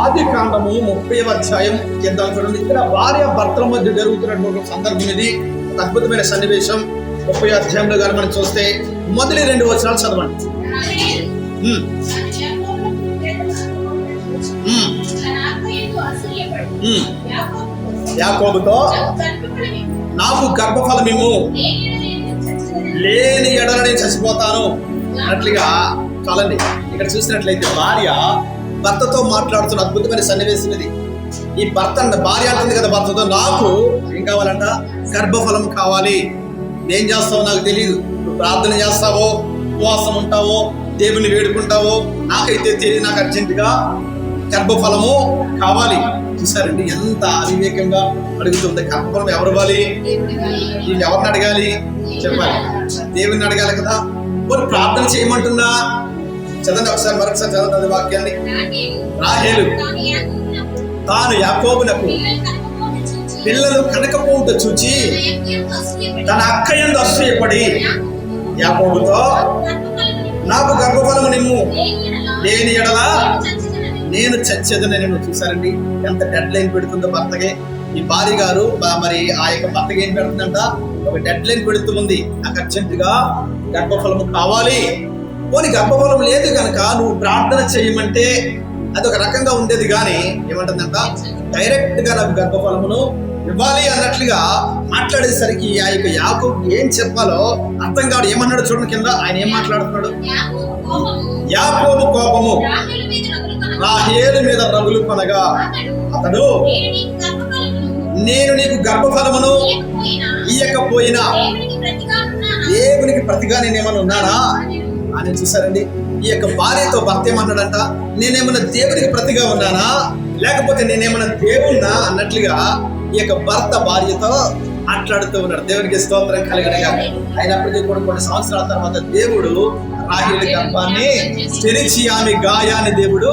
ఆది కాండము ముప్పై అధ్యాయం చేద్దాం చూడండి. ఇక్కడ భార్య భర్తల మధ్య జరుగుతున్నటువంటి ఒక సందర్భం ఇది. ఒక అద్భుతమైన సన్నివేశం. ముప్పై అధ్యాయంలో కానీ మనం చూస్తే మొదటి రెండు వచనాలు చదవండి. యాకోబుతో నాకు గర్భఫలమేమో లేని ఎడల నేను చచ్చిపోతాను. అన్నట్లుగా చాలండి ఇక్కడ చూసినట్లయితే భార్య భర్తతో మాట్లాడుతున్న అద్భుతమైన సన్నివేశం ఇది. ఈ భర్త భార్య అంటుంది కదా భర్తతో నాకు ఏం కావాలంట? గర్భఫలం కావాలి. ఏం చేస్తావో నాకు తెలియదు నువ్వు ప్రార్థన చేస్తావో ఉపవాసం ఉంటావో దేవుని వేడుకుంటావో నాకైతే తెలియదు నాకు అర్జెంటుగా గర్భఫలము కావాలి. చూసారండి ఎంత అవివేకంగా అడుగుతుంది గర్భఫలం ఎవరు ఇవ్వాలి? నేను ఎవరిని అడగాలి? చెప్పాలి. దేవుని అడగాలి కదా. మరి ప్రార్థన చేయమంటుందా చదవండి ఒకసారి మరొకసారి చదవండి వాక్యాన్ని. రాహేలు తాను యాకోబునకు పిల్లలు కనకపోవుట చూచి తన అక్క ఎందు అసూయపడి యాకోబుతో నాకు గర్భఫలము నిమ్ము. లేని ఎడలా నేను చచ్చేదని నేను చూసారండి ఎంత డెడ్ లైన్ పెడుతుందో భర్తకి. ఈ భార్య గారు మరి ఆ యొక్క భర్తకి ఏం పెడుతుందంట? ఒక డెడ్ లైన్ పెడుతుంది నాకు అర్జెంటుగా గర్భఫలము కావాలి. పోనీ గర్భఫలం లేదు కనుక నువ్వు ప్రార్థన చేయమంటే అది ఒక రకంగా ఉండేది కానీ ఏమంటుందంట? డైరెక్ట్గా నాకు గర్భఫలమును ఇవ్వాలి అన్నట్లుగా మాట్లాడేసరికి ఆ యొక్క యాకు ఏం చెప్పాలో అర్థం కాదు. ఏమన్నాడు చూడండి కింద. ఆయన ఏం మాట్లాడుతున్నాడు? యాకోబు కోపము. రాహేలు మీద రగులు కొనగా అతడు నేను నీకు గర్భఫలమును ఇయ్యకపోయినా దేవునికి ప్రతిగా నేనేమన్నా ఉన్నానా? అని చూసారండి ఈ యొక్క భార్యతో భర్త ఏమన్నాడంట నేనేమన్నా దేవునికి ప్రతిగా ఉన్నానా? లేకపోతే నేనేమన్నా దేవున్నా అన్నట్లుగా ఈ యొక్క భర్త భార్యతో మాట్లాడుతూ ఉన్నాడు. దేవునికి స్తోత్రం కలిగినగా. అయినప్పటికీ కూడా కొన్ని సంవత్సరాల తర్వాత దేవుడు రాహిల గర్భాన్ని తెరిచి ఆమె గాయాన్ని దేవుడు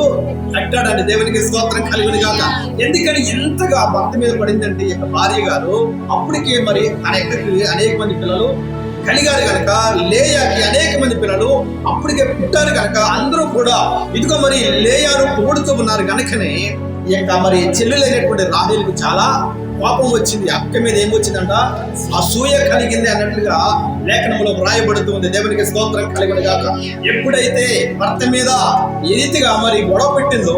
కట్టాడని దేవునికి స్తోత్రం కలిగిన కాక ఎందుకని ఎంతగా భర్త మీద పడిందంటే ఈ యొక్క భార్య గారు? అప్పటికే మరి అనేక అనేక మంది పిల్లలు కలిగారు కనుక లేయాకి అనేక మంది పిల్లలు అప్పటికే పుట్టారు కనుక అందరూ కూడా ఇదిగో మరి లేయారు పొగుడుతూ ఉన్నారు కనుకనే ఈ యొక్క మరి చెల్లెలైనటువంటి రాహేలుకు చాలా కోపం వచ్చింది అక్క మీద ఏం వచ్చిందంట అసూయ కలిగింది అన్నట్లుగా లేఖనంలో వ్రాయబడుతుంది దేవునికి స్తోత్రం కలిగిన గాక. ఎప్పుడైతే భర్త మీద ఏ రీతిగా మరి గొడవ పెట్టిందో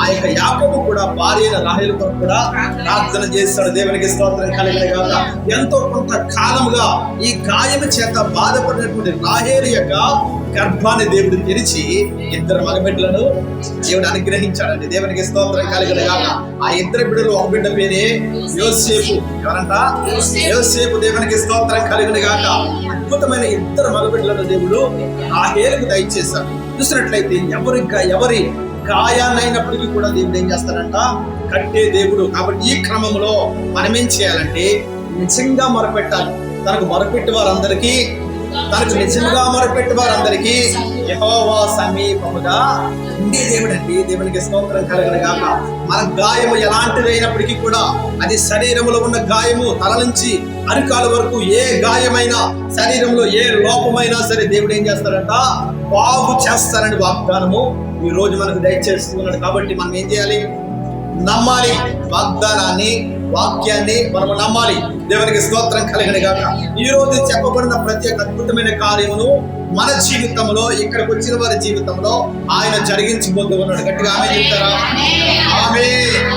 ఆ యొక్క యాకము కూడా భార్య అయిన కొరకు కూడా ప్రార్థన చేస్తాడు. దేవునికి స్తోత్రం కలిగిన గాక. ఎంతో కొంత కాలముగా ఈ గాయం చేత బాధపడినటువంటి రాహేలు యొక్క గర్భాన్ని దేవుడు తెరిచి ఇద్దరు మగబిడ్డలను దేవుడు అనుగ్రహించాడండి. దేవునికి స్తోత్రం కలిగిన గాక. ఆ ఇద్దరు బిడ్డలు ఒక బిడ్డ పేరే యోసేపు. ఎవరంట? యోసేపు దేవునికి స్తోత్రం కలిగిన గాక అద్భుతమైన ఇద్దరు మగబిడ్డలను దేవుడు ఆ హేలకు దయచేశాడు. చూసినట్లయితే ఎవరి ఎవరి గాయాలైనప్పటికీ కూడా దేవుడు ఏం చేస్తారంట కట్టే దేవుడు. కాబట్టి ఈ క్రమంలో మనం ఏం చేయాలంటే నిజంగా మొరపెట్టాలి. తనకు మొరపెట్టి వారందరికీ తనకు నిజముగా మొరపెట్టి వారందరికీ యహోవా సమీపముగా ఉండే దేవుడు అండి దేవునికి స్తోత్రం కలగనగాక మన గాయము ఎలాంటిది అయినప్పటికీ కూడా అది శరీరంలో ఉన్న గాయము తల నుంచి అరికాల వరకు ఏ గాయమైనా శరీరంలో ఏ లోపమైనా సరే దేవుడు ఏం చేస్తారంట బాగు చేస్తారని వాగ్దానము ఈ రోజు మనకు దయచేస్తున్నాడు కాబట్టి మనం ఏం చేయాలి? నమ్మాలి. వాగ్దానాన్ని వాక్యాన్ని మనము నమ్మాలి. దేవునికి స్తోత్రం కలిగిన గాక. ఈ రోజు చెప్పబడిన ప్రత్యేక అద్భుతమైన కార్యమును మన జీవితంలో ఇక్కడికి వచ్చిన వారి జీవితంలో ఆయన జరిగించబోతూ ఉన్నాడు. గట్టిగా ఆమె చెప్తారా?